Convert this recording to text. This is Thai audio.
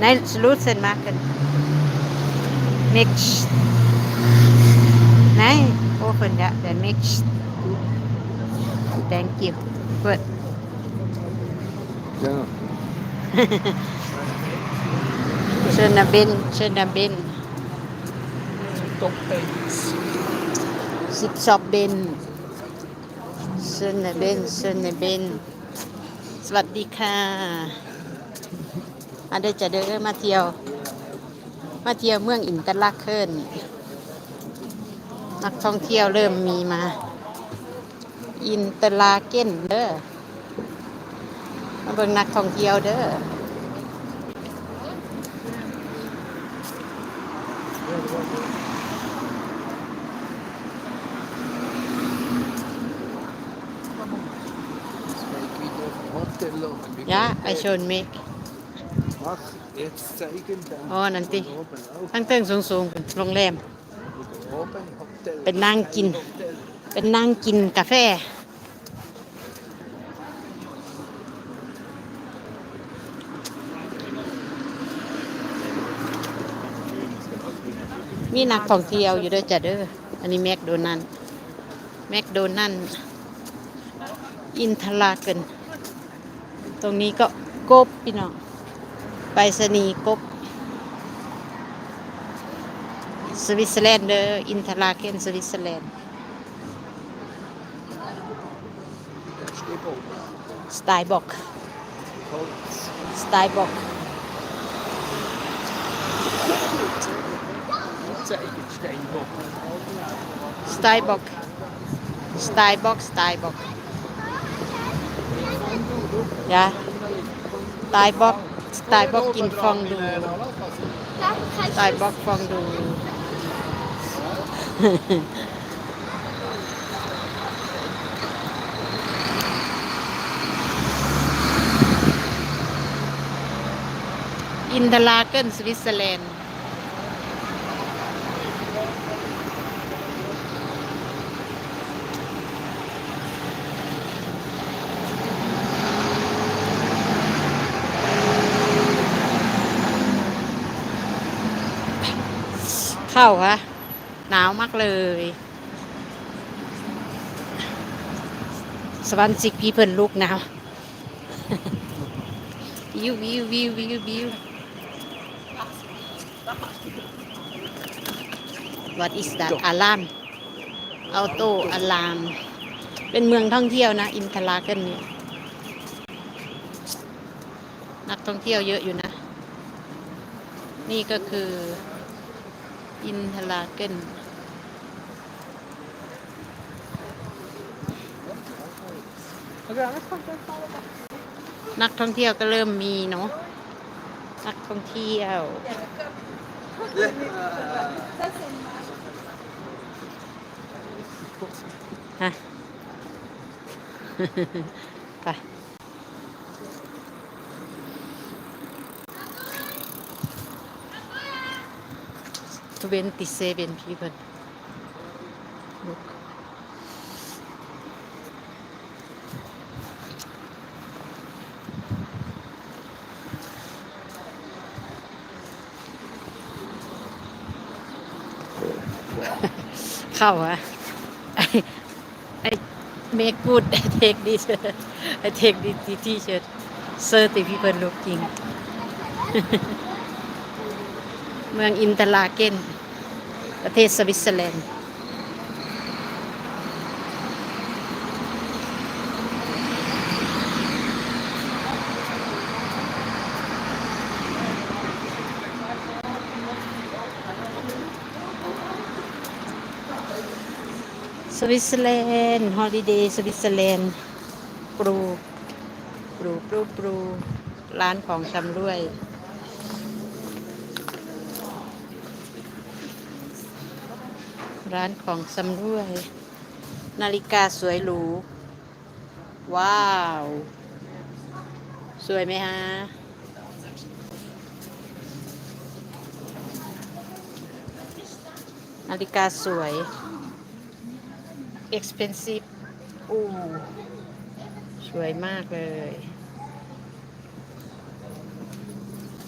Nein, Schlutzen machen. Mixed. Nein, open ja, the mixed. Thank you. Good. Ja. Schöner Bin, schöner Bin. Top Eight. สิบสอบเบนเซนเบนเซนเบนสวัสดีค่ะ มาได้จะเดินมาเที่ยว มาเที่ยวเมืองอินเตอร์ลาเคินนักท่องเที่ยวเริ่มมีมา อินเตอร์ลาเกนเด้อมาเบิ่งนักท่องเที่ยวเด้อยะไอชนเมก Mach, jetzt zeigen dann. Oh, nanti. Von oben auch. ทั้งเติงสูงๆโรงแรม Wieder oben, Hotel. เป็นนั่งกิน Hotel. เป็นนั่งกินกาแฟมีนักท่องเที่ยวอยู่ด้วยจ้ะเด้อ อันนี้แมคโดนัลแมคโดนัลอินทลาเกิน ตรงนี้ก็กบพี่น้อง ไปรษณีกบสวิตเซอร์แลนด์เดออินทลาเกนสวิตเซอร์แลนด์สไตล์บอกสไตล์บอกสไตล์บอกสไตล์บอกสไตล์บอกยะสไตล์บอก สไตล์บอกกินฟองดู สไตล์บอกฟองดู อินเดลาเกินสวิตเซอร์แลนด์ เข้าฮะหนาวมากเลย สวรรค์สิกพีเพิ่นลูกหนาววิววิววิววิววิว What is that อารามออโต้อารามเป็นเมืองท่องเที่ยวนะ อินทราเกันเนี่ยนักท่องเที่ยวเยอะอยู่นะ นี่ก็คือ อินทราเกนนักท่องเที่ยวก็เริ่มมีเนาะนักท่องเที่ยวฮะไป 27 people. Look. เข้าอะ I I make good I take this I take this t-shirt 30 people looking เมืองอินเตลาเกนประเทศสวิตเซอร์แลนด์สวิตเซอร์แลนด์ฮอลิเดย์สวิตเซอร์แลนด์ปรูปรูปรูปรูร้านของชำรวย ร้านของชำรวย นาฬิกาสวยหรู ว้าว สวยไหมฮะ นาฬิกาสวย expensive อู้สวยมากเลย